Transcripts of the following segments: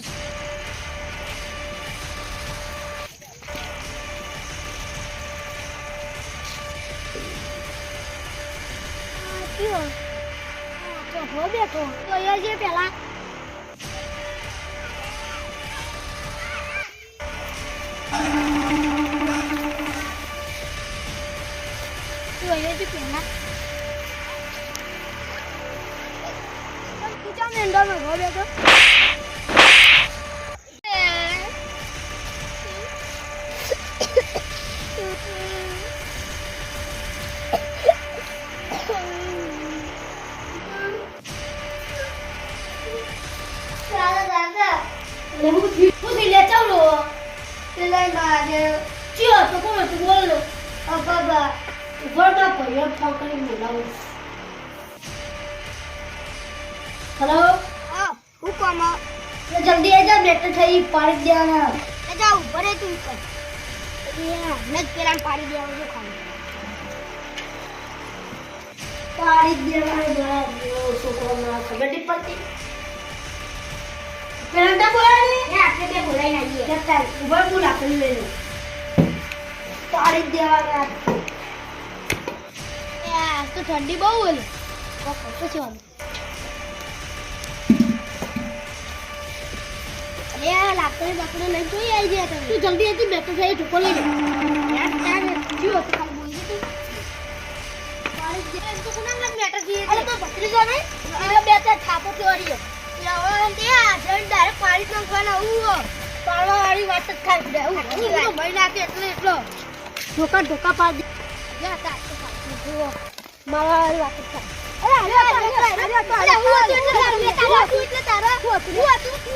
છે આ કયો? આ તો ભો બેઠો. તો એ જે પેલા તો એ જે પેલા પણ તું ચા મેંઢામાં ભો બેઠો? દાદા એટલે હું થયું હું થી લે ચાલો પેલા મારે ચિયો તો કોણ તું બોલો આ બાબા ઉભરતા ભાઈઓ ફોન કરી બોલાવું હેલો હા હું કોમ જલ્દી આજા બેટર થઈ પાડી દેવાના આજા ઉપર તું કર જ પેલા પાડી દેવાનું છે ખાલી પાડી દેવાનું છોકરો ખબર નહીં પડતી. પેલા તો બોલાવી ને આપણે બે બોલાઈને આવીએ જતા ઊભા હું લાકડી લઈ લઉં પાડી દેવાના આ તો ઠંડી બહુ ઓલી કશો છે ઓલું અરે લાકડી બાકડી લઈને જોઈ આવી ગયા તમે તું જલ્દી હતી બેઠો થઈ ઢોકો લઈ યાર તાર જીવો તો ખાલી બોલી તું પાડી દે એમ તો કોના લગ બેઠા છીએ અરે તો ભત્રીજો ને એ બે ચાર થાપો ચોરીયો યાર તે પાડી પાડવા વાળી વાત જ થાય છે હું ભાઈ નાખે એટલે એટલો ઢોકા ઢોકા પાડી જા તાર જુઓ મારા વાળી વાત જ થાય અરે અરે અરે અરે અરે હું હતું એટલે તારું લે તારું હતું એટલે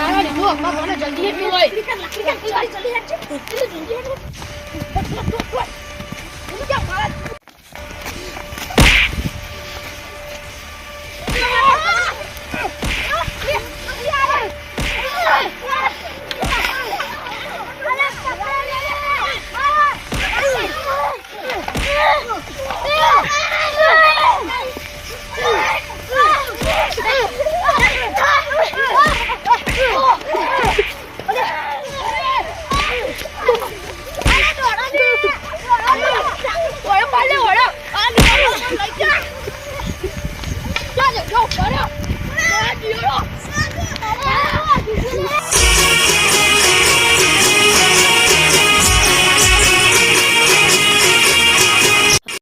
પેલા લીધું અમાર મને જલ્દી એટલું હોય. જલ્દી Não, para! Não, não!